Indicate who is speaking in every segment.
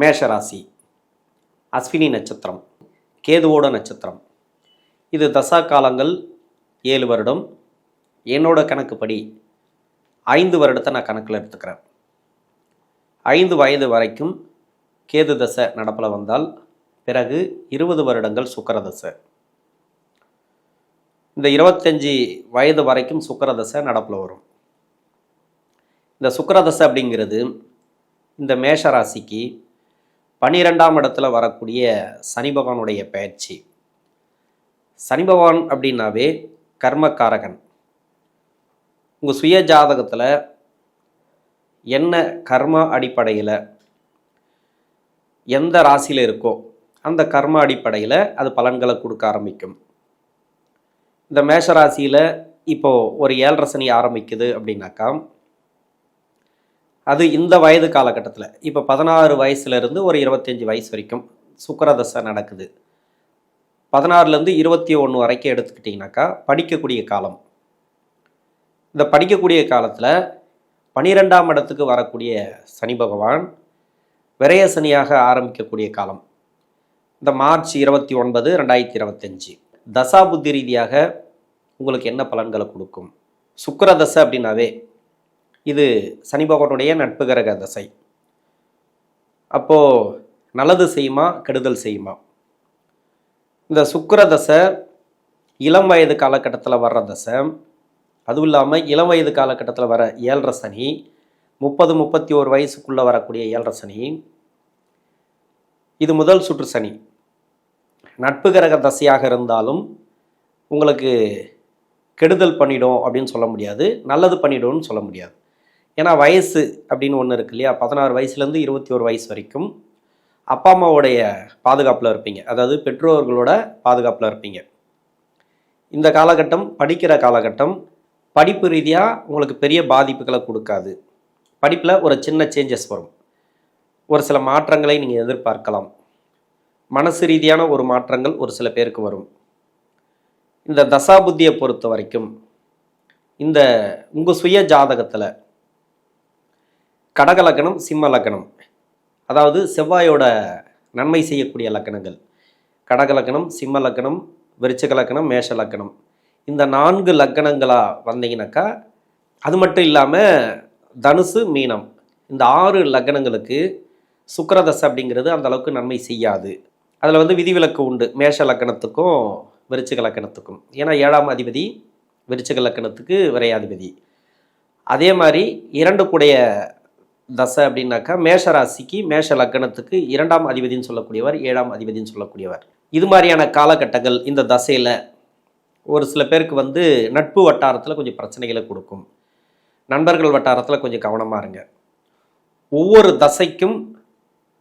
Speaker 1: மேஷராசி அஸ்வினி நட்சத்திரம் கேதுவோட நட்சத்திரம். இது தசா காலங்கள் ஏழு வருடம். என்னோட கணக்குப்படி ஐந்து வருடத்தை நான் கணக்கில் எடுத்துக்கிறேன். ஐந்து வயது வரைக்கும் கேது தசை நடப்பில் வந்தால் பிறகு இருபது வருடங்கள் சுக்கரதசை இந்த இருபத்தஞ்சி வயது வரைக்கும் சுக்கரதசை நடப்பில் வரும். இந்த சுக்கரதசை அப்படிங்கிறது இந்த மேஷ ராசிக்கு பன்னிரெண்டாம் இடத்துல வரக்கூடிய சனி பகவானுடைய பயிற்சி. சனி பகவான் அப்படின்னாவே கர்மக்காரகன். உங்கள் சுய ஜாதகத்தில் என்ன கர்ம அடிப்படையில் எந்த ராசியில் இருக்கோ அந்த கர்ம அடிப்படையில் அது பலன்களை கொடுக்க ஆரம்பிக்கும். இந்த மேஷ ராசியில் இப்போது ஒரு ஏழரை சனி ஆரம்பிக்குது அப்படின்னாக்கா அது இந்த வயது காலகட்டத்தில். இப்போ பதினாறு வயசுலேருந்து ஒரு இருபத்தஞ்சி வயசு வரைக்கும் சுக்கரதசை நடக்குது. பதினாறுலேருந்து இருபத்தி ஒன்று வரைக்கும் எடுத்துக்கிட்டிங்கனாக்கா படிக்கக்கூடிய காலம். இந்த படிக்கக்கூடிய காலத்தில் பனிரெண்டாம் இடத்துக்கு வரக்கூடிய சனி பகவான் விரய சனியாக ஆரம்பிக்கக்கூடிய காலம். இந்த மார்ச் இருபத்தி ஒன்பது ரெண்டாயிரத்தி இருபத்தஞ்சி. தசாபுத்தி ரீதியாக உங்களுக்கு என்ன பலன்களை கொடுக்கும்? சுக்கரதசை அப்படின்னாவே இது சனி பகவானுடைய நட்பு கிரக தசை. அப்போது நல்லது செய்யுமா கெடுதல் செய்யுமா? இந்த சுக்கர தசை இளம் வயது காலகட்டத்தில் வர்ற தசை அதுவும் இல்லாமல் இளம் வயது காலகட்டத்தில் வர ஏழரை சனி முப்பது முப்பத்தி ஒரு வயசுக்குள்ளே வரக்கூடிய ஏழரை சனி இது முதல் சுற்று சனி. நட்பு கிரக தசையாக இருந்தாலும் உங்களுக்கு கெடுதல் பண்ணிடும் அப்படின்னு சொல்ல முடியாது நல்லது பண்ணிடும்னு சொல்ல முடியாது. ஏன்னா வயசு அப்படின்னு ஒன்று இருக்கு இல்லையா? பதினாறு வயசுலேருந்து இருபத்தி ஒரு வயசு வரைக்கும் அப்பா அம்மாவுடைய பாதுகாப்பில் இருப்பீங்க. அதாவது பெற்றோர்களோட பாதுகாப்பில் இருப்பீங்க. இந்த காலகட்டம் படிக்கிற காலகட்டம் படிப்பு ரீதியாக உங்களுக்கு பெரிய பாதிப்புகளை கொடுக்காது. படிப்பில் ஒரு சின்ன சேஞ்சஸ் வரும். ஒரு சில மாற்றங்களை நீங்கள் எதிர்பார்க்கலாம். மனசு ரீதியான ஒரு மாற்றங்கள் ஒரு சில பேருக்கு வரும். இந்த தசாபுத்தியை பொறுத்த வரைக்கும் இந்த உங்கள் சுய ஜாதகத்தில் கடக லக்கணம் சிம்ம லக்கணம் அதாவது செவ்வாயோட நன்மை செய்யக்கூடிய லக்கணங்கள். கடக லக்கணம் சிம்ம லக்கணம் விருச்சக லக்கணம் மேஷ லக்கணம் இந்த நான்கு லக்கணங்களாக வந்தீங்கன்னாக்கா அது மட்டும் இல்லாமல் தனுசு மீனம். இந்த ஆறு லக்கணங்களுக்கு சுக்கரதசை அப்படிங்கிறது அந்த அளவுக்கு நன்மை செய்யாது. அதில் வந்து விதிவிலக்கு உண்டு. மேஷ லக்கணத்துக்கும் விருச்சிக லக்கணத்துக்கும் ஏன்னா ஏழாம் அதிபதி விருச்சிக லக்கணத்துக்கு விரையாதிபதி. அதே மாதிரி இரண்டு கூடைய தசை அப்படின்னாக்கா மேஷ ராசிக்கு மேஷ லக்கணத்துக்கு இரண்டாம் அதிபதின்னு சொல்லக்கூடியவர் ஏழாம் அதிபதின்னு சொல்லக்கூடியவர். இது மாதிரியான காலகட்டங்கள் இந்த தசையில் ஒரு சில பேருக்கு வந்து நட்பு வட்டாரத்தில் கொஞ்சம் பிரச்சனைகளை கொடுக்கும். நண்பர்கள் வட்டாரத்தில் கொஞ்சம் கவனமாக இருங்க. ஒவ்வொரு தசைக்கும்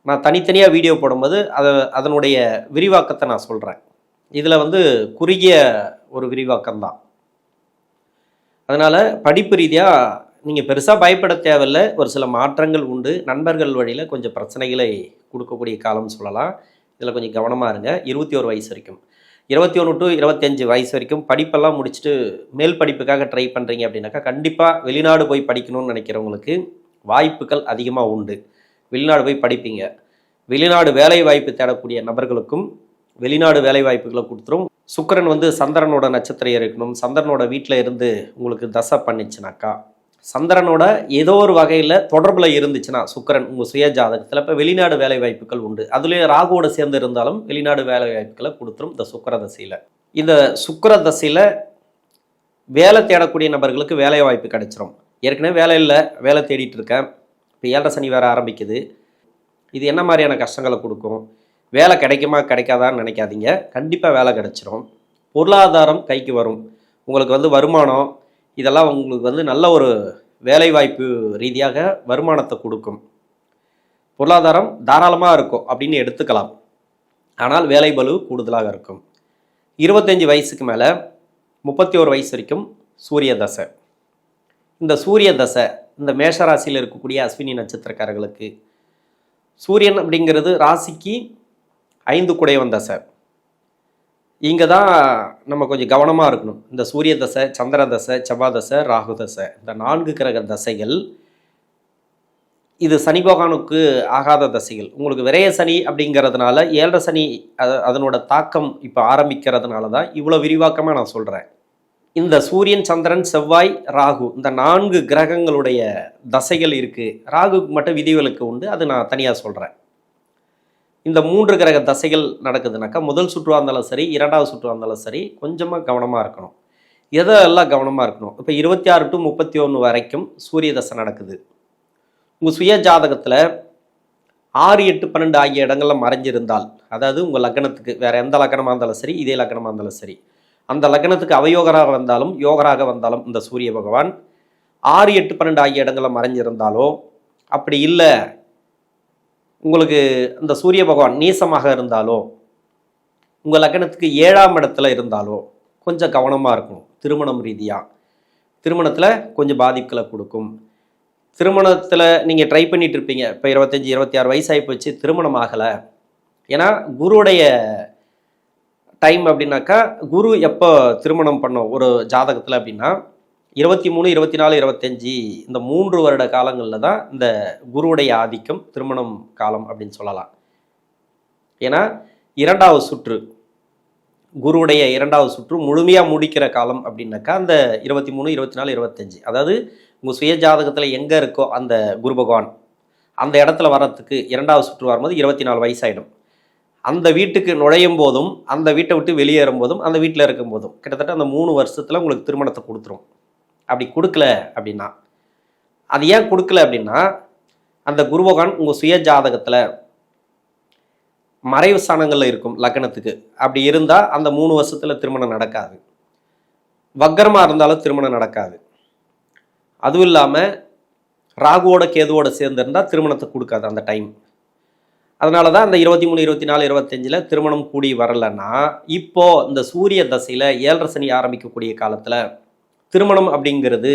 Speaker 1: நான் தனித்தனியாக வீடியோ போடும்போது அதை அதனுடைய விரிவாக்கத்தை நான் சொல்கிறேன் இதில் வந்து குறுகிய ஒரு விரிவாக்கம் தான் அதனால் படிப்பு ரீதியாக நீங்கள் பெருசாக பயப்பட தேவையில்லை. ஒரு சில மாற்றங்கள் உண்டு. நண்பர்கள் வழியில் கொஞ்சம் பிரச்சனைகளை கொடுக்கக்கூடிய காலம்னு சொல்லலாம். இதில் கொஞ்சம் கவனமாக இருங்க. இருபத்தி ஒரு வயசு வரைக்கும். இருபத்தி ஒன்று டு இருபத்தஞ்சு வயசு வரைக்கும் படிப்பெல்லாம் முடிச்சுட்டு மேல் படிப்புக்காக ட்ரை பண்ணுறீங்க அப்படின்னாக்கா கண்டிப்பாக வெளிநாடு போய் படிக்கணும்னு நினைக்கிறவங்களுக்கு வாய்ப்புகள் அதிகமாக உண்டு. வெளிநாடு போய் படிப்பீங்க. வெளிநாடு வேலை வாய்ப்பு தேடக்கூடிய நபர்களுக்கும் வெளிநாடு வேலை வாய்ப்புகளை கொடுத்துரும். சுக்கிரன் வந்து சந்திரனோட நட்சத்திரம் இருக்கணும். சந்திரனோட வீட்டில் இருந்து உங்களுக்கு தசை பண்ணிச்சுனாக்கா சந்திரனோட ஏதோ ஒரு வகையில் தொடர்பில் இருந்துச்சுன்னா சுக்கரன் உங்கள் சுய ஜாதகத்தில் இப்போ வெளிநாடு வேலை வாய்ப்புகள் உண்டு. அதுலேயே ராகுவோட சேர்ந்து இருந்தாலும் வெளிநாடு வேலை வாய்ப்புகளை கொடுத்துரும் இந்த சுக்கிர தசையில். இந்த சுக்கிர தசையில் வேலை தேடக்கூடிய நபர்களுக்கு வேலை வாய்ப்பு கிடைச்சிரும். ஏற்கனவே வேலை இல்லை வேலை தேடிட்டு இருக்கேன். இப்போ ஏழரை சனி வேறு ஆரம்பிக்குது. இது என்ன மாதிரியான கஷ்டங்களை கொடுக்கும்? வேலை கிடைக்குமா கிடைக்காதான்னு நினைக்காதீங்க. கண்டிப்பாக வேலை கிடைச்சிரும். பொருளாதாரம் கைக்கு வரும். உங்களுக்கு வந்து வருமானம் இதெல்லாம் உங்களுக்கு வந்து நல்ல ஒரு வேலைவாய்ப்பு ரீதியாக வருமானத்தை கொடுக்கும். பொருளாதாரம் தாராளமாக இருக்கும் அப்படின்னு எடுத்துக்கலாம். ஆனால் வேலை பளு கூடுதலாக இருக்கும். இருபத்தஞ்சி வயசுக்கு மேலே முப்பத்தி ஒரு வயசு வரைக்கும் சூரிய தசை. இந்த சூரிய தசை இந்த மேஷராசியில் இருக்கக்கூடிய அஸ்வினி நட்சத்திரக்காரர்களுக்கு சூரியன் அப்படிங்கிறது ராசிக்கு ஐந்து குடையவன் தசை. இங்கே தான் நம்ம கொஞ்சம் கவனமாக இருக்கணும். இந்த சூரிய தசை சந்திர தசை செவ்வாய் தசை ராகு தசை. இந்த நான்கு கிரக தசைகள் இது சனி பகவானுக்கு ஆகாத தசைகள். உங்களுக்கு விரய சனி அப்படிங்கிறதுனால ஏழரை சனி அதனோட தாக்கம் இப்போ ஆரம்பிக்கிறதுனால தான் இவ்வளோ விரிவாக்கமாக நான் சொல்கிறேன் இந்த சூரியன் சந்திரன் செவ்வாய் ராகு இந்த நான்கு கிரகங்களுடைய தசைகள் இருக்குது ராகுக்கு மட்டும் விதிவிலக்கு உண்டு. அது நான் தனியாக சொல்கிறேன் இந்த மூன்று கிரக தசைகள் நடக்குதுனாக்கா முதல் சுற்றுவா இருந்தாலும் சரி இரண்டாவது சுற்றுவா இருந்தாலும் சரி கொஞ்சமாக கவனமாக இருக்கணும். எதெல்லாம் கவனமாக இருக்கணும்? இப்போ இருபத்தி ஆறு டு முப்பத்தி ஒன்று வரைக்கும் சூரிய தசை நடக்குது. உங்கள் சுய ஜாதகத்தில் ஆறு எட்டு பன்னெண்டு ஆகிய இடங்களில் மறைஞ்சிருந்தால் அதாவது உங்கள் லக்னத்துக்கு வேறு எந்த லக்னமாக இருந்தாலும் சரி இதே லக்னமாக இருந்தாலும் சரி அந்த லக்னத்துக்கு அவயோகராக வந்தாலும் யோகராக வந்தாலும் இந்த சூரிய பகவான் ஆறு எட்டு பன்னெண்டு ஆகிய இடங்களில் மறைஞ்சிருந்தாலோ அப்படி இல்லை உங்களுக்கு இந்த சூரிய பகவான் நீசமாக இருந்தாலோ உங்கள் லக்னத்துக்கு ஏழாம் இடத்துல இருந்தாலோ கொஞ்சம் கவனமாக இருக்கணும். திருமணம் ரீதியாக திருமணத்தில் கொஞ்சம் பாதிப்புகளை கொடுக்கும். திருமணத்தில் நீங்கள் ட்ரை பண்ணிட்டு இருப்பீங்க. இப்போ இருபத்தஞ்சி இருபத்தி ஆறு வயசாகி போச்சு திருமணம் ஆகலை. ஏன்னா குருவுடைய டைம் அப்படின்னாக்கா குரு எப்போ திருமணம் பண்ணோம் ஒரு ஜாதகத்தில் அப்படின்னா இருபத்தி மூணு இருபத்தி நாலு இருபத்தஞ்சி இந்த மூன்று வருட காலங்களில் தான் இந்த குருவுடைய ஆதிக்கம் திருமணம் காலம் அப்படின்னு சொல்லலாம். ஏன்னா இரண்டாவது சுற்று குருவுடைய இரண்டாவது சுற்று முழுமையாக முடிக்கிற காலம் அப்படின்னாக்கா அந்த இருபத்தி மூணு இருபத்தி நாலு இருபத்தஞ்சி அதாவது உங்கள் சுய ஜாதகத்தில் எங்கே இருக்கோ அந்த குரு பகவான் அந்த இடத்துல வர்றதுக்கு இரண்டாவது சுற்று வரும்போது இருபத்தி நாலு வயசாயிடும். அந்த வீட்டுக்கு நுழையும் போதும் அந்த வீட்டை விட்டு வெளியேறும் போதும் அந்த வீட்டில் இருக்கும் போதும் கிட்டத்தட்ட அந்த மூணு வருஷத்தில் உங்களுக்கு திருமணத்தை கொடுத்துரும். அப்படி கொடுக்கல அப்படின்னா அது ஏன் கொடுக்கல அப்படின்னா அந்த குரு பகவான் உங்கள் சுய ஜாதகத்தில் மறைவு ஸ்தானங்களில் இருக்கும் லக்னத்துக்கு அப்படி இருந்தால் அந்த மூணு வருஷத்தில் திருமணம் நடக்காது. வக்கரமாக இருந்தாலும் திருமணம் நடக்காது. அதுவும் இல்லாமல் ராகுவோட கேதுவோட சேர்ந்துருந்தால் திருமணத்தை கொடுக்காது அந்த டைம் அதனால தான் அந்த இருபத்தி மூணு இருபத்தி நாலு இருபத்தஞ்சில் திருமணம் கூடி வரலைன்னா இப்போ இந்த சூரிய தசையில் ஏழரை சனி ஆரம்பிக்கக்கூடிய காலத்தில் திருமணம் அப்படிங்கிறது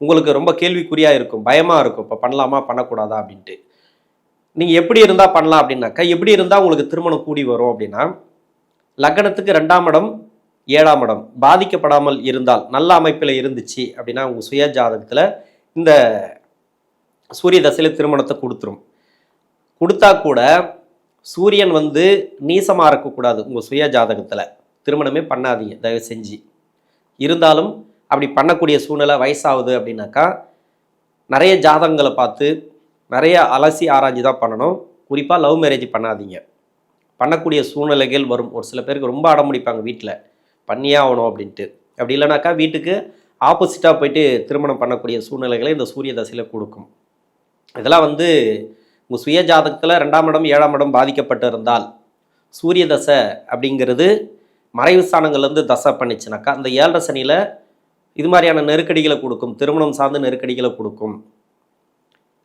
Speaker 1: உங்களுக்கு ரொம்ப கேள்விக்குறியாக இருக்கும் பயமாக இருக்கும். இப்போ பண்ணலாமா பண்ணக்கூடாதா அப்படின்ட்டு. நீங்கள் எப்படி இருந்தால் பண்ணலாம் அப்படின்னாக்கா எப்படி இருந்தால் உங்களுக்கு திருமணம் கூடி வரும் அப்படின்னா லக்னத்துக்கு ரெண்டாம் இடம் ஏழாம் இடம். பாதிக்கப்படாமல் இருந்தால் நல்ல அமைப்பில் இருந்துச்சு அப்படின்னா உங்கள் சுய ஜாதகத்தில் இந்த சூரிய தசையில் திருமணத்தை கொடுத்துரும். கொடுத்தா கூட சூரியன் வந்து நீசமாக இருக்கக்கூடாது உங்கள் சுய ஜாதகத்தில். திருமணமே பண்ணாதீங்க தயவு செஞ்சு. இருந்தாலும் அப்படி பண்ணக்கூடிய சூழ்நிலை வயசாகுது அப்படின்னாக்கா நிறைய ஜாதகங்களை பார்த்து நிறைய அலசி ஆராய்ச்சி தான் பண்ணணும். குறிப்பாக லவ் மேரேஜ் பண்ணாதீங்க. பண்ணக்கூடிய சூழ்நிலைகள் வரும். ஒரு சில பேருக்கு ரொம்ப அடம்பிடிப்பாங்க வீட்டில் பண்ணியே ஆகணும் அப்படின்ட்டு. அப்படி இல்லைனாக்கா வீட்டுக்கு ஆப்போசிட்டாக போயிட்டு திருமணம் பண்ணக்கூடிய சூழ்நிலைகளை இந்த சூரிய தசையில் கொடுக்கும். இதெல்லாம் வந்து உங்கள் சுய ஜாதகத்தில் ரெண்டாம் இடம் ஏழாம் இடம் பாதிக்கப்பட்டு இருந்தால் சூரிய தசை அப்படிங்கிறது மறைவு ஸ்தானங்கள்லேருந்து தசை பண்ணிச்சுனாக்கா அந்த ஏழரை சனியில் இது மாதிரியான நெருக்கடிகளை கொடுக்கும் திருமணம் சார்ந்த நெருக்கடிகளை கொடுக்கும்.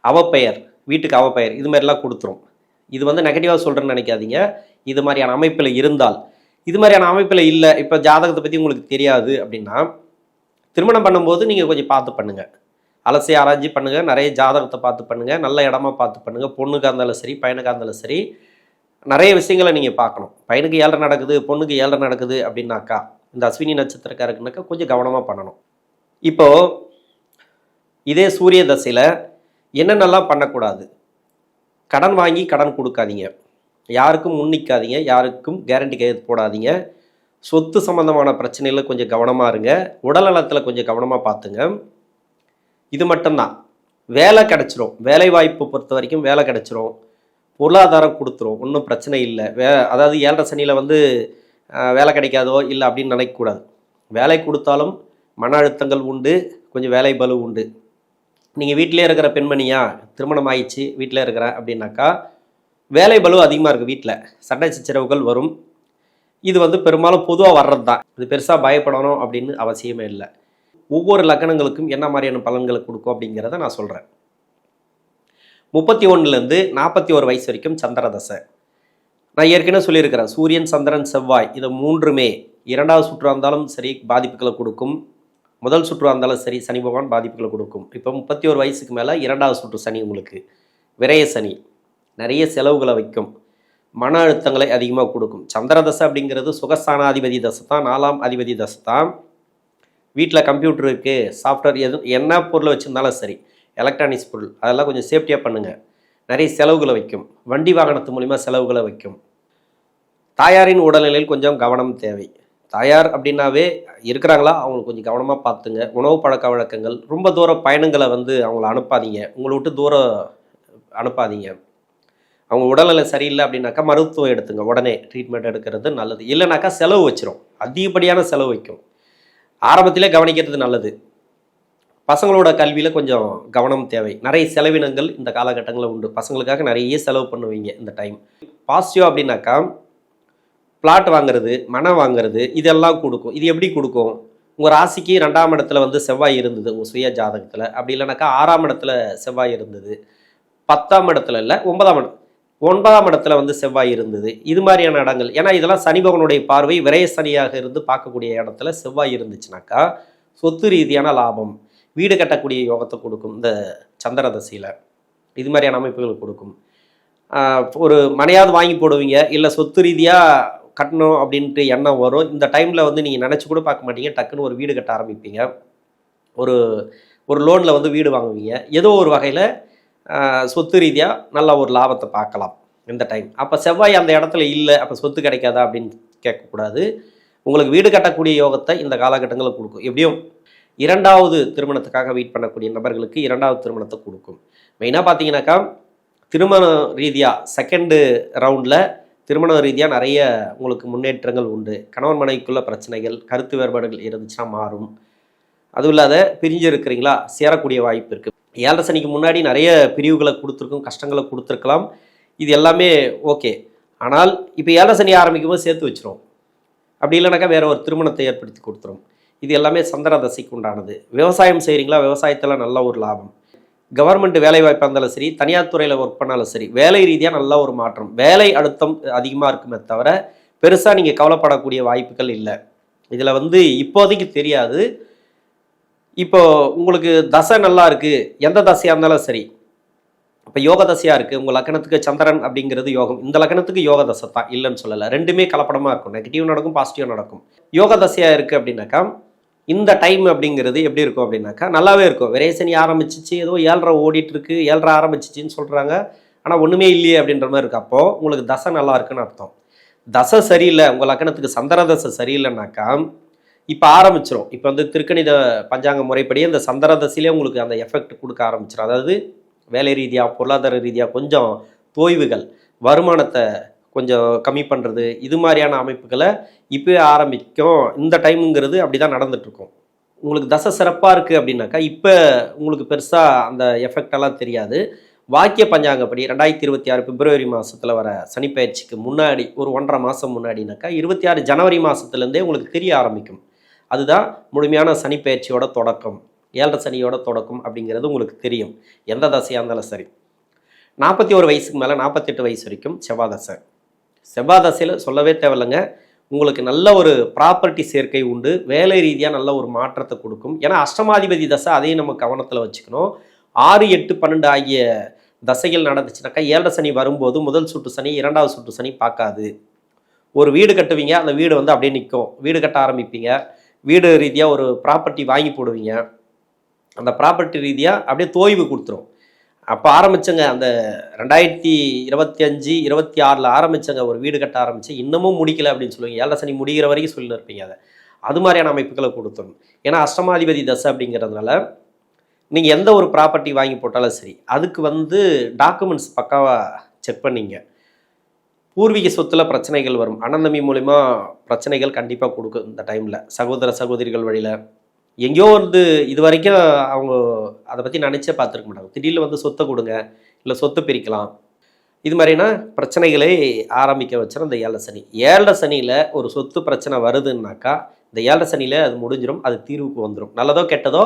Speaker 1: அவப்பெயர் வீட்டுக்கு அவப்பெயர் இது மாதிரிலாம் கொடுத்துரும். இது வந்து நெகட்டிவாக சொல்கிறேன்னு நினைக்காதீங்க. இது மாதிரியான அமைப்பில் இருந்தால். இது மாதிரியான அமைப்பில் இல்லை இப்போ ஜாதகத்தை பற்றி உங்களுக்கு தெரியாது அப்படின்னா திருமணம் பண்ணும்போது நீங்கள் கொஞ்சம் பார்த்து பண்ணுங்கள் அலசி ஆராய்ச்சி பண்ணுங்கள் நிறைய ஜாதகத்தை பார்த்து பண்ணுங்கள் நல்ல இடமா பார்த்து பண்ணுங்கள் பொண்ணுக்காக இருந்தாலும் சரி பையனுக்காக இருந்தாலும் சரி நிறைய விஷயங்களை நீங்கள் பார்க்கணும். பையனுக்கு ஏழரை நடக்குது பொண்ணுக்கு ஏழரை நடக்குது அப்படின்னாக்கா இந்த அஸ்வினி நட்சத்திரக்காரருக்குனாக்கா கொஞ்சம் கவனமாக பண்ணணும். இப்போது இதே சூரிய தசையில் என்னென்னலாம் பண்ணக்கூடாது? கடன் வாங்கி கடன் கொடுக்காதீங்க. யாருக்கும் முன்னிக்காதீங்க யாருக்கும் கேரண்டி கையெழுத்து போடாதீங்க. சொத்து சம்மந்தமான பிரச்சனையில் கொஞ்சம் கவனமாக இருங்க. உடல் நலத்தில் கொஞ்சம் கவனமாக பார்த்துங்க. இது மட்டும்தான். வேலை கிடச்சிரும். வேலை வாய்ப்பு பொறுத்த வரைக்கும் வேலை கிடச்சிரும். பொருளாதாரம் கொடுத்துரும். ஒன்றும் பிரச்சனை இல்லை. வே அதாவது ஏழரை சனியில் வந்து வேலை கிடைக்காதோ இல்லை அப்படின்னு நினைக்கக்கூடாது. வேலை கொடுத்தாலும் மன அழுத்தங்கள் உண்டு கொஞ்சம் வேலை பலு உண்டு. நீங்கள் வீட்டிலே இருக்கிற பெண்மணியா திருமணம் ஆயிடுச்சு வீட்டில் இருக்கிறேன் அப்படின்னாக்கா வேலை பலு அதிகமாக இருக்குது வீட்டில் சண்டை சச்சரவுகள் வரும். இது வந்து பெரும்பாலும் பொதுவாக வர்றது தான் இது பெருசாக பயப்படணும் அப்படின்னு அவசியமே இல்லை. ஒவ்வொரு லக்கணங்களுக்கும் என்ன மாதிரியான பலன்களை கொடுக்கும் அப்படிங்கிறத நான் சொல்கிறேன் முப்பத்தி ஒன்றுலேருந்து நாற்பத்தி ஒரு வயசு வரைக்கும் சந்திரதசை. நான் ஏற்கனவே சொல்லியிருக்கிறேன். சூரியன் சந்திரன் செவ்வாய் இது மூன்றுமே இரண்டாவது சுற்று இருந்தாலும் சரி பாதிப்புகளை கொடுக்கும். முதல் சுற்று இருந்தாலும் சரி சனி பகவான் பாதிப்புகளை கொடுக்கும். இப்போ முப்பத்தி ஒரு வயசுக்கு மேலே இரண்டாவது சுற்று சனி உங்களுக்கு. விரய சனி நிறைய செலவுகளை வைக்கும். மன அழுத்தங்களை அதிகமாக கொடுக்கும். சந்திர தசை அப்படிங்கிறது சுகஸ்தானாதிபதி தசை தான் நாலாம் அதிபதி தசை தான். வீட்டில் கம்ப்யூட்டர் இருக்குது சாஃப்ட்வேர் எது என்ன பொருளை வச்சுருந்தாலும் சரி எலக்ட்ரானிக்ஸ் பொருள் அதெல்லாம் கொஞ்சம் சேஃப்டியாக பண்ணுங்கள் நிறைய செலவுகளை வைக்கும். வண்டி வாகனத்து மூலிமா செலவுகளை வைக்கும். தாயாரின் உடல்நிலையில் கொஞ்சம் கவனம் தேவை. தாயார் அப்படின்னாவே இருக்கிறாங்களா? அவங்களுக்கு கொஞ்சம் கவனமாக பார்த்துங்க. உணவு பழக்க வழக்கங்கள் ரொம்ப தூர பயணங்களை வந்து அவங்கள அனுப்பாதீங்க. உங்களை விட்டு தூரம் அனுப்பாதீங்க. அவங்க உடல்நிலை சரியில்லை அப்படின்னாக்கா மருத்துவம் எடுத்துங்க. உடனே ட்ரீட்மெண்ட் எடுக்கிறது நல்லது. இல்லைனாக்கா செலவு வச்சிரும். அதிகப்படியான செலவு வைக்கும். ஆரம்பத்திலே கவனிக்கிறது நல்லது. பசங்களோட கல்வியில் கொஞ்சம் கவனம் தேவை. நிறைய செலவினங்கள் இந்த காலகட்டங்களில் உண்டு. பசங்களுக்காக நிறைய செலவு பண்ணுவீங்க இந்த டைம் பாசிட்டிவ் அப்படின்னாக்கா பிளாட் வாங்குறது மனம் வாங்குறது இதெல்லாம் கொடுக்கும். இது எப்படி கொடுக்கும்? உங்கள் ராசிக்கு ரெண்டாம் இடத்துல வந்து செவ்வாய் இருந்தது உங்கள் சுய ஜாதகத்தில். அப்படி இல்லைனாக்கா ஆறாம் இடத்துல செவ்வாய் இருந்தது. பத்தாம் இடத்துல இல்லை ஒன்பதாம் இடம் ஒன்பதாம் இடத்துல வந்து செவ்வாய் இருந்தது. இது மாதிரியான இடங்கள். ஏன்னா இதெல்லாம் சனிபவனுடைய பார்வை விரைய சனியாக இருந்து பார்க்கக்கூடிய இடத்துல செவ்வாய் இருந்துச்சுனாக்கா சொத்து ரீதியான லாபம். வீடு கட்டக்கூடிய யோகத்தை கொடுக்கும் இந்த சந்திர தசையில் இது மாதிரியான அமைப்புகள் கொடுக்கும். ஒரு மனையாவது வாங்கி போடுவீங்க இல்லை சொத்து ரீதியாக கட்டணும் அப்படின்ட்டு எண்ணம் வரும். இந்த டைமில் வந்து நீங்கள் நினச்சி கூட பார்க்க மாட்டீங்க டக்குன்னு ஒரு வீடு கட்ட ஆரம்பிப்பீங்க. ஒரு ஒரு லோனில் வந்து வீடு வாங்குவீங்க. ஏதோ ஒரு வகையில் சொத்து ரீதியாக நல்ல ஒரு லாபத்தை பார்க்கலாம் இந்த டைம் அப்போ செவ்வாய் அந்த இடத்துல இல்லை அப்போ சொத்து கிடைக்காதா அப்படின்னு கேட்கக்கூடாது. உங்களுக்கு வீடு கட்டக்கூடிய யோகத்தை இந்த காலகட்டங்களில் கொடுக்கும். எப்படியும் இரண்டாவது திருமணத்துக்காக வெயிட் பண்ணக்கூடிய நபர்களுக்கு இரண்டாவது திருமணத்தை கொடுக்கும். மெயினாக பார்த்தீங்கன்னாக்கா திருமண ரீதியாக செகண்டு ரவுண்டில் திருமண ரீதியாக நிறைய உங்களுக்கு முன்னேற்றங்கள் உண்டு. கணவன் மனைவிக்குள்ள பிரச்சனைகள் கருத்து வேறுபாடுகள் இருந்துச்சுன்னா மாறும். அதுவும் இல்லாத பிரிஞ்சு இருக்கிறீங்களா சேரக்கூடிய வாய்ப்பு இருக்குது ஏழரை சனிக்கு முன்னாடி நிறைய பிரிவுகளை கொடுத்துருக்கும் கஷ்டங்களை கொடுத்துருக்கலாம். இது எல்லாமே ஓகே. ஆனால் இப்போ ஏழரை சனி ஆரம்பிக்கும் போது சேர்த்து வச்சிரும் அப்படி இல்லைனாக்கா வேற ஒரு திருமணத்தை ஏற்படுத்தி கொடுத்துரும். இது எல்லாமே சந்திர தசைக்கு உண்டானது. விவசாயம் செய்கிறீங்களா விவசாயத்தில் நல்ல ஒரு லாபம். கவர்மெண்ட் வேலை வாய்ப்பாக இருந்தாலும் சரி தனியார் துறையில் ஒர்க் பண்ணாலும் சரி வேலை ரீதியாக நல்ல ஒரு மாற்றம். வேலை அழுத்தம் அதிகமாக இருக்குமே தவிர பெருசாக நீங்கள் கவலைப்படக்கூடிய வாய்ப்புகள் இல்லை. இதில் வந்து இப்போதைக்கு தெரியாது. இப்போ உங்களுக்கு தசை நல்லா இருக்குது எந்த தசையாக இருந்தாலும் சரி. இப்போ யோக தசையாக இருக்குது உங்கள் லக்கணத்துக்கு சந்திரன் அப்படிங்கிறது யோகம். இந்த லக்கணத்துக்கு யோக தசை தான் இல்லைன்னு சொல்லலை. ரெண்டுமே கலப்படமாக இருக்கும். நெகட்டிவ் நடக்கும் பாசிட்டிவ் நடக்கும். யோக தசையாக இருக்குது அப்படின்னாக்கா இந்த டைம் அப்படிங்கிறது எப்படி இருக்கும் அப்படின்னாக்கா நல்லாவே இருக்கும். விரைசனி ஆரம்பிச்சிச்சு ஏதோ ஏழரை ஓடிட்டு இருக்கு ஏழரை ஆரம்பிச்சிச்சின்னு சொல்கிறாங்க ஆனால் ஒன்றுமே இல்லையே அப்படின்ற மாதிரி இருக்கு. அப்போது உங்களுக்கு தசை நல்லா இருக்குன்னு அர்த்தம். தசை சரியில்லை உங்கள் லக்கணத்துக்கு சந்திர தசை சரியில்லைனாக்கா இப்போ ஆரம்பிச்சிரும். இப்போ வந்து திருக்கணித பஞ்சாங்க முறைப்படி அந்த சந்திர தசையிலே உங்களுக்கு அந்த எஃபெக்ட் கொடுக்க ஆரம்பிச்சிடும் அதாவது வேலை ரீதியாக பொருளாதார ரீதியாக கொஞ்சம் தோய்வுகள் வருமானத்தை கொஞ்சம் கம்மி பண்ணுறது இது மாதிரியான அமைப்புகளை இப்போவே ஆரம்பிக்கும். இந்த டைமுங்கிறது அப்படி தான் நடந்துட்டுருக்கும். உங்களுக்கு தசை சிறப்பாக இருக்குது அப்படின்னாக்கா இப்போ உங்களுக்கு பெருசாக அந்த எஃபெக்டெல்லாம் தெரியாது. வாக்கிய பஞ்சாங்கப்படி ரெண்டாயிரத்தி இருபத்தி ஆறு பிப்ரவரி மாதத்தில் வர சனிப்பயிற்சிக்கு முன்னாடி ஒரு ஒன்றரை மாதம் முன்னாடினாக்கா இருபத்தி ஆறு ஜனவரி மாதத்துலேருந்தே உங்களுக்கு தெரிய ஆரம்பிக்கும். அதுதான் முழுமையான சனிப்பயிற்சியோட தொடக்கம். ஏழரை சனியோட தொடக்கம் அப்படிங்கிறது உங்களுக்கு தெரியும். எந்த தசையாக இருந்தாலும் சரி. நாற்பத்தி ஒரு வயசுக்கு மேலே நாற்பத்தெட்டு வயசு வரைக்கும் செவ்வாய் தசை. செவ்வாய் தசையில் சொல்லவே தேவையில்லைங்க. உங்களுக்கு நல்ல ஒரு ப்ராப்பர்ட்டி சேர்க்கை உண்டு. வேலை ரீதியாக நல்ல ஒரு மாற்றத்தை கொடுக்கும். ஏன்னா அஷ்டமாதிபதி தசை அதையும் நம்ம கவனத்தில் வச்சுக்கணும். ஆறு எட்டு பன்னெண்டு ஆகிய தசைகள் நடந்துச்சுனாக்கா ஏழரை சனி வரும்போது முதல் சுற்று சனி இரண்டாவது சுற்று சனி பார்க்காது. ஒரு வீடு கட்டுவீங்க அந்த வீடு வந்து அப்படியே நிற்கும் வீடு கட்ட ஆரம்பிப்பீங்க. வீடு ரீதியாக ஒரு ப்ராப்பர்ட்டி வாங்கி போடுவீங்க. அந்த ப்ராப்பர்ட்டி ரீதியாக அப்படியே தோய்வு கொடுத்துரும். அப்போ ஆரம்பித்தங்க அந்த ரெண்டாயிரத்தி இருபத்தி அஞ்சு இருபத்தி ஆறில் ஆரம்பித்தங்க ஒரு வீடு கட்ட ஆரம்பிச்சு இன்னமும் முடிக்கலை அப்படின்னு சொல்லுவீங்க. ஏழரை சனி முடிகிற வரைக்கும் சொல்லி இருப்பீங்க அதை. அது மாதிரியான அமைப்புகளை கொடுத்துரும் ஏன்னா அஷ்டமாதிபதி தசை அப்படிங்கிறதுனால நீங்கள் எந்த ஒரு ப்ராப்பர்ட்டி வாங்கி போட்டாலும் சரி அதுக்கு வந்து டாக்குமெண்ட்ஸ் பக்காவாக செக் பண்ணீங்க. பூர்வீக சொத்துல பிரச்சனைகள் வரும். அண்ணன் தம்பி மூலிமா பிரச்சனைகள் கண்டிப்பாக கொடுக்கும் இந்த டைமில் சகோதர சகோதரிகள் வழியில். எங்கேயோ வந்து இது வரைக்கும் அவங்க அதை பற்றி நினச்சே பார்த்துருக்க மாட்டாங்க. திடீர்னு வந்து சொத்தை கொடுங்க இல்லை சொத்தை பிரிக்கலாம். இது மாதிரினா பிரச்சனைகளை ஆரம்பிக்க வச்சிடும் இந்த ஏழரை சனி. ஏழரை சனியில் ஒரு சொத்து பிரச்சனை வருதுன்னாக்கா இந்த ஏழரை சனியில் அது முடிஞ்சிடும் அது தீர்வுக்கு வந்துடும் நல்லதோ கெட்டதோ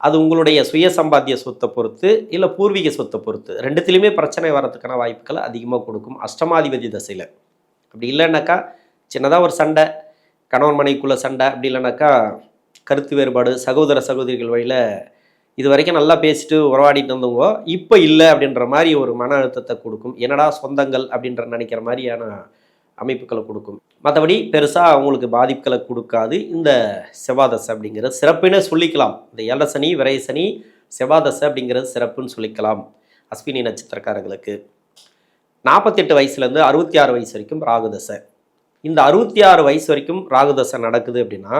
Speaker 1: அது உங்களுடைய சுய சம்பாத்திய சொத்தை பொறுத்து இல்லை பூர்வீக சொத்தை பொறுத்து. ரெண்டுத்துலேயுமே பிரச்சனை வரதுக்கான வாய்ப்புகளை அதிகமாக கொடுக்கும் அஷ்டமாதிபதி தசையில். அப்படி இல்லைன்னாக்கா சின்னதாக ஒரு சண்டை கணவன் மனைவிக்குள்ள சண்டை அப்படி இல்லைனாக்கா கருத்து வேறுபாடு சகோதர சகோதரிகள் வழியில் இது வரைக்கும் நல்லா பேசிட்டு உறவாடிட்டு இருந்தவங்க இப்போ இல்லை அப்படின்ற மாதிரி ஒரு மன அழுத்தத்தை கொடுக்கும். என்னடா சொந்தங்கள் அப்படின்ற நினைக்கிற மாதிரியான அமைப்புகளை கொடுக்கும். மற்றபடி பெருசாக அவங்களுக்கு பாதிப்புகளை கொடுக்காது. இந்த செவ்வாதசை அப்படிங்கிறது சிறப்புன்னு சொல்லிக்கலாம். இந்த ஏழசனி விரைசனி செவ்வாதசை அப்படிங்கிறது சிறப்புன்னு சொல்லிக்கலாம். அஸ்வினி நட்சத்திரக்காரர்களுக்கு. நாற்பத்தெட்டு வயசுலேருந்து அறுபத்தி ஆறு வயசு வரைக்கும் ராகுதசை. இந்த அறுபத்தி ஆறு வயசு வரைக்கும் ராகுதசை நடக்குது அப்படின்னா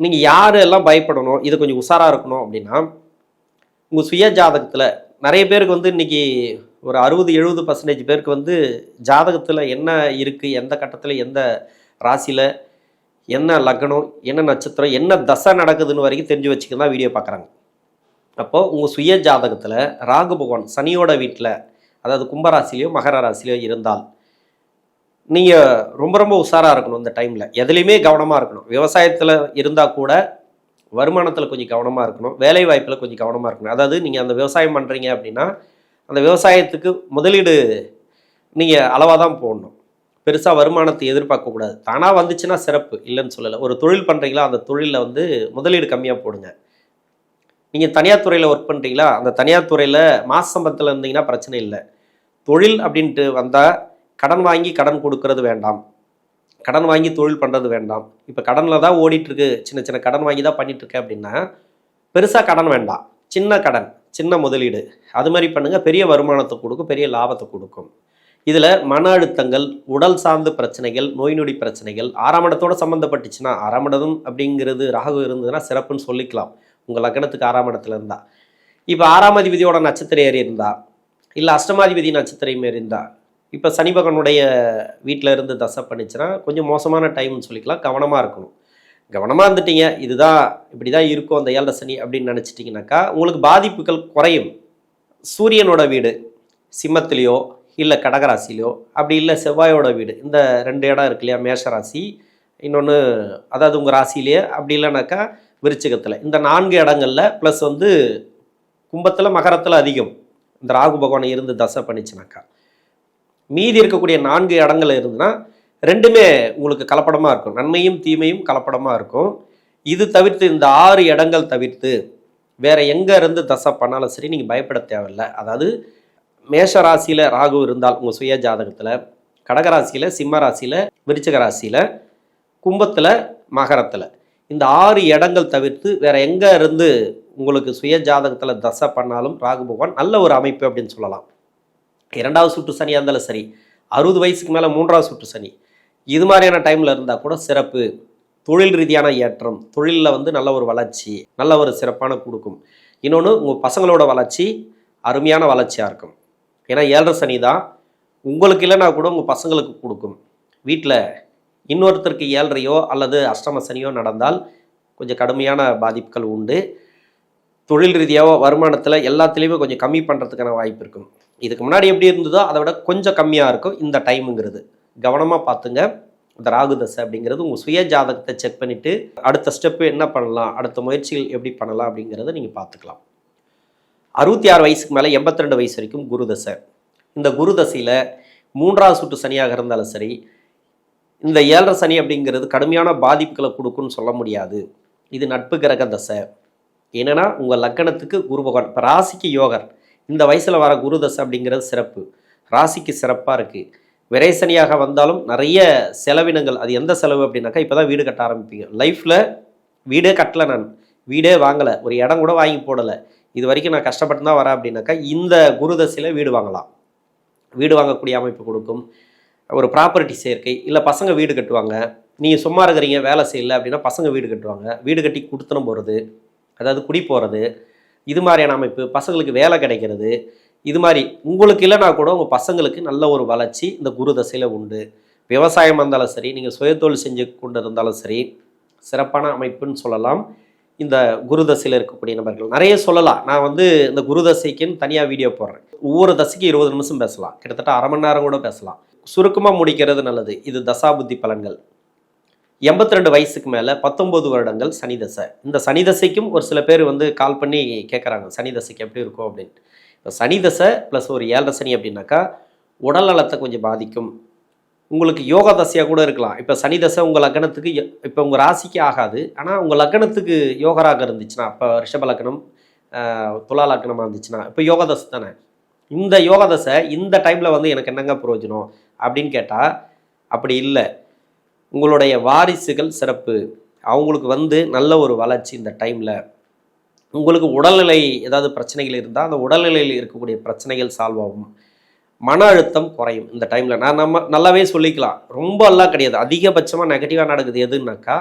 Speaker 1: நீங்கள் யாரெல்லாம் பயப்படணும்? இது கொஞ்சம் உஷாராக இருக்கணும் அப்படின்னா உங்கள் சுய ஜாதகத்தில் நிறைய பேருக்கு வந்து இன்றைக்கி ஒரு அறுபது எழுபது பர்சன்டேஜ் பேருக்கு வந்து ஜாதகத்தில் என்ன இருக்குது எந்த கட்டத்தில் எந்த ராசியில் என்ன லக்னம் என்ன நட்சத்திரம் என்ன தசை நடக்குதுன்னு வரைக்கும் தெரிஞ்சு வச்சுக்க தான் வீடியோ பார்க்குறாங்க அப்போது உங்கள் சுய ஜாதகத்தில் ராகு பகவான் சனியோட வீட்டில் அதாவது கும்பராசிலையோ மகர ராசிலையோ இருந்தால் நீங்கள் ரொம்ப ரொம்ப உஷாராக இருக்கணும் இந்த டைமில் எதுலேயுமே கவனமாக இருக்கணும். விவசாயத்தில் இருந்தால் கூட வருமானத்தில் கொஞ்சம் கவனமாக இருக்கணும். வேலை வாய்ப்பில் கொஞ்சம் கவனமாக இருக்கணும். அதாவது நீங்கள் அந்த விவசாயம் பண்ணுறீங்க அப்படின்னா அந்த விவசாயத்துக்கு முதலீடு நீங்கள் அளவாக தான் போடணும். பெருசாக வருமானத்தை எதிர்பார்க்கக்கூடாது தானாக வந்துச்சுன்னா சிறப்பு. இல்லைன்னு சொல்லலை. ஒரு தொழில் பண்ணுறீங்களா அந்த தொழிலில் வந்து முதலீடு கம்மியாக போடுங்க. நீங்கள் தனியார் துறையில் ஒர்க் பண்ணுறீங்களா அந்த தனியார் துறையில் மாச சம்பளத்தில் இருந்தீங்கன்னா பிரச்சனை இல்லை. தொழில் அப்படின்ட்டு வந்தால் கடன் வாங்கி கடன் கொடுக்கறது வேண்டாம். கடன் வாங்கி தொழில் பண்ணுறது வேண்டாம். இப்போ கடனில் தான் ஓடிட்டுருக்கு. சின்ன சின்ன கடன் வாங்கி தான் பண்ணிகிட்ருக்கேன் அப்படின்னா பெருசாக கடன் வேண்டாம். சின்ன கடன் சின்ன முதலீடு. அது மாதிரி பண்ணுங்கள் பெரிய வருமானத்தை கொடுக்கும் பெரிய லாபத்தை கொடுக்கும். இதில் மன அழுத்தங்கள் உடல் சார்ந்த பிரச்சனைகள் நோய் நொடி பிரச்சனைகள் ஆறாம் இடத்தோடு சம்மந்தப்பட்டுச்சுன்னா ஆறாம் இடம் அப்படிங்கிறது ராகு இருந்ததுன்னா சிறப்புன்னு சொல்லிக்கலாம். உங்கள் லக்னத்துக்கு ஆறாம் இடத்துல இருந்தால் இப்போ ஆறாம் அதிபதியோட நட்சத்திரம் ஏறி இருந்தா இல்லை அஷ்டமாதிபதி நட்சத்திரம் ஏறி இருந்தா இப்போ சனி பகவானுடைய வீட்டில் இருந்து தசை பண்ணிச்சுன்னா கொஞ்சம் மோசமான டைம்னு சொல்லிக்கலாம். கவனமாக இருக்கணும். கவனமாக இருந்துட்டீங்க. இதுதான் இப்படி தான் இருக்கும் அந்த ஏழரை சனி அப்படின்னு நினச்சிட்டிங்கனாக்கா உங்களுக்கு பாதிப்புகள் குறையும். சூரியனோட வீடு சிம்மத்திலேயோ இல்லை கடகராசிலையோ அப்படி இல்லை செவ்வாயோட வீடு இந்த ரெண்டு இடம் இருக்கு இல்லையா மேஷ ராசி இன்னொன்று அதாவது உங்கள் ராசியிலேயே அப்படி இல்லைனாக்கா விருச்சிகத்தில். இந்த நான்கு இடங்களில் ப்ளஸ் வந்து கும்பத்தில் மகரத்தில் அதிகம். இந்த ராகு பகவானை இருந்து தசை பண்ணிச்சுனாக்கா. மீதி இருக்கக்கூடிய நான்கு இடங்கள் இருந்ததுன்னா ரெண்டுமே உங்களுக்கு கலப்படமாக இருக்கும். நன்மையும் தீமையும் கலப்படமாக இருக்கும். இது தவிர்த்து இந்த ஆறு இடங்கள் தவிர்த்து வேற எங்கே இருந்து தசை பண்ணாலும் சரி நீங்கள் பயப்பட தேவையில்லை. அதாவது மேஷ ராசியில் ராகு இருந்தால் உங்கள் சுய ஜாதகத்தில் கடகராசியில் சிம்ம ராசியில் விருச்சக ராசியில் கும்பத்தில் மகரத்தில். இந்த ஆறு இடங்கள் தவிர்த்து வேற எங்கே இருந்து உங்களுக்கு சுய ஜாதகத்தில் தசை பண்ணாலும் ராகு பகவான் நல்ல ஒரு அமைப்பு அப்படின்னு சொல்லலாம். இரண்டாவது சுற்று சனியாக இருந்தாலும் சரி அறுபது வயசுக்கு மேலே மூன்றாவது சுற்று சனி. இது மாதிரியான டைமில் இருந்தால் கூட சிறப்பு. தொழில் ரீதியான ஏற்றம் தொழிலில் வந்து நல்ல ஒரு வளர்ச்சி நல்ல ஒரு சிறப்பான கொடுக்கும். இன்னொன்று உங்கள் பசங்களோட வளர்ச்சி அருமையான வளர்ச்சியாக இருக்கும். ஏன்னா ஏழரை சனி தான் உங்களுக்கு இல்லைன்னா கூட உங்கள் பசங்களுக்கு கொடுக்கும். வீட்டில் இன்னொருத்தருக்கு ஏழரையோ அல்லது அஷ்டம சனியோ நடந்தால் கொஞ்சம் கடுமையான பாதிப்புகள் உண்டு. தொழில் ரீதியாக வருமானத்தில் எல்லாத்துலேயுமே கொஞ்சம் கம்மி பண்ணுறதுக்கான வாய்ப்பு இருக்கும். இதுக்கு முன்னாடி எப்படி இருந்ததோ அதை விட கொஞ்சம் கம்மியாக இருக்கும் இந்த டைமுங்கிறது. கவனமாக பார்த்துங்க. இந்த ராகு தசை அப்படிங்கிறது உங்கள் சுய ஜாதகத்தை செக் பண்ணிவிட்டு அடுத்த ஸ்டெப்பு என்ன பண்ணலாம் அடுத்த முயற்சிகள் எப்படி பண்ணலாம் அப்படிங்கிறத நீங்கள் பார்த்துக்கலாம். அறுபத்தி ஆறு வயசுக்கு மேலே எண்பத்தி ரெண்டு வயசு வரைக்கும் குரு தசை. இந்த குரு தசையில் மூன்றாவது சுற்று சனியாக இருந்தாலும் சரி இந்த ஏழரை சனி அப்படிங்கிறது கடுமையான பாதிப்புகளை கொடுக்குன்னு சொல்ல முடியாது. இது நட்பு கிரக தசை. என்னென்னா உங்கள் லக்கணத்துக்கு குரு பகவான் இப்போ ராசிக்கு யோகர். இந்த வயசில் வர குரு தசை அப்படிங்கிறது சிறப்பு. ராசிக்கு சிறப்பாக இருக்குது விரைசனியாக வந்தாலும் நிறைய செலவினங்கள் அது எந்த செலவு அப்படின்னாக்கா இப்போ தான் வீடு கட்ட ஆரம்பிப்பீங்க. லைஃப்பில் வீடே கட்டலை நான். வீடே வாங்கலை. ஒரு இடம் கூட வாங்கி போடலை. இது வரைக்கும் நான் கஷ்டப்பட்டு தான் வரேன் அப்படின்னாக்கா இந்த குரு தசையில் வீடு வாங்கலாம். வீடு வாங்கக்கூடிய அமைப்பு கொடுக்கும். ஒரு ப்ராப்பர்ட்டி சேர்க்கை இல்லை பசங்க வீடு கட்டுவாங்க. நீங்கள் சும்மா இருக்கிறீங்க வேலை செய்யல அப்படின்னா பசங்க வீடு கட்டுவாங்க. வீடு கட்டி கொடுத்தனம் போகிறது அதாவது குடி போகிறது இது மாதிரியான அமைப்பு பசங்களுக்கு வேலை கிடைக்கிறது. இது மாதிரி உங்களுக்கு இல்லைனா கூட உங்கள் பசங்களுக்கு நல்ல ஒரு வளர்ச்சி இந்த குரு தசையில் உண்டு. விவசாயம் இருந்தாலும் சரி நீங்கள் சுயத்தொழில் செஞ்சு கொண்டு இருந்தாலும் சரி சிறப்பான அமைப்புன்னு சொல்லலாம். இந்த குரு தசையில் இருக்கக்கூடிய நபர்கள். நிறைய சொல்லலாம். நான் வந்து இந்த குரு தசைக்குன்னு தனியாக வீடியோ போடுறேன். ஒவ்வொரு தசைக்கு இருபது நிமிஷம் பேசலாம். கிட்டத்தட்ட அரை மணி நேரம் கூட பேசலாம். சுருக்கமாக முடிக்கிறது நல்லது. இது தசாபுத்தி பலன்கள். எண்பத்தி ரெண்டு வயசுக்கு மேலே பத்தொம்போது வருடங்கள் சனி தசை. இந்த சனி தசைக்கும் ஒரு சில பேர் வந்து கால் பண்ணி கேட்குறாங்க சனி தசைக்கு எப்படி இருக்கும் அப்படின்ட்டு. இப்போ சனி தசை ப்ளஸ் ஒரு ஏழரை சனி அப்படின்னாக்கா உடல் நலத்தை கொஞ்சம் பாதிக்கும். உங்களுக்கு யோகா தசையாக கூட இருக்கலாம். இப்போ சனி தசை உங்கள் லக்னத்துக்கு இப்போ உங்கள் ராசிக்கு ஆகாது. ஆனால் உங்கள் லக்னத்துக்கு யோகராக இருந்துச்சுன்னா இப்போ ரிஷப லக்னம் துலா லக்னமாக இருந்துச்சுன்னா இப்போ யோகா தசை தானே. இந்த யோகா தசை இந்த டைமில் வந்து எனக்கு என்னங்க பிரயோஜனம் அப்படின்னு கேட்டால் அப்படி இல்லை. உங்களுடைய வாரிசுகள் சிறப்பு. அவங்களுக்கு வந்து நல்ல ஒரு வளர்ச்சி இந்த டைமில். உங்களுக்கு உடல்நிலை ஏதாவது பிரச்சனைகள் இருந்தால் அந்த உடல்நிலையில் இருக்கக்கூடிய பிரச்சனைகள் சால்வ் ஆகும். மன அழுத்தம் குறையும் இந்த டைமில். நான் நம்ம நல்லாவே சொல்லிக்கலாம். ரொம்ப எல்லாம் கிடையாது. அதிகபட்சமாக நெகட்டிவாக நடக்குது எதுனாக்கா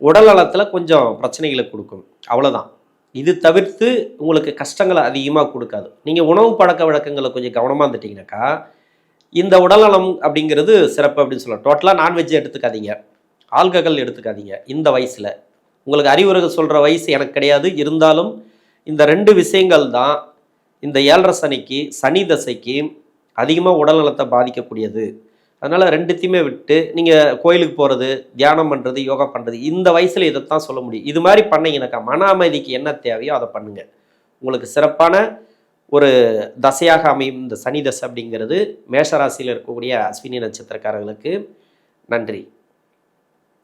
Speaker 1: உடல் நலத்தில் கொஞ்சம் பிரச்சனைகளை கொடுக்கும். அவ்வளோதான் இது தவிர்த்து உங்களுக்கு கஷ்டங்களை அதிகமாக கொடுக்காது. நீங்கள் உணவு பழக்க வழக்கங்களை கொஞ்சம் கவனமாக இருந்துட்டிங்கனாக்கா இந்த உடல்நலம் அப்படிங்கிறது சிறப்பு அப்படின்னு சொல்லலாம். டோட்டலாக நான்வெஜ் எடுத்துக்காதீங்க. ஆல்கஹால் எடுத்துக்காதீங்க. இந்த வயசில். உங்களுக்கு அறிவுரைகள் சொல்கிற வயசு எனக்கு கிடையாது. இருந்தாலும் இந்த ரெண்டு விஷயங்கள் தான் இந்த ஏழரை சனிக்கு சனி தசைக்கு அதிகமாக உடல்நலத்தை பாதிக்கக்கூடியது. அதனால் ரெண்டுத்தையுமே விட்டு நீங்கள் கோயிலுக்கு போகிறது தியானம் பண்ணுறது யோகா பண்ணுறது இந்த வயசில் இதைத்தான் சொல்ல முடியும். இது மாதிரி பண்ணீங்கன்னாக்கா மன அமைதிக்கு என்ன தேவையோ அதை பண்ணுங்கள் உங்களுக்கு சிறப்பான ஒரு தசையாக அமையும் இந்த சனி தசை அப்படிங்கிறது மேஷராசியில் இருக்கக்கூடிய அஸ்வினி நட்சத்திரக்காரர்களுக்கு நன்றி.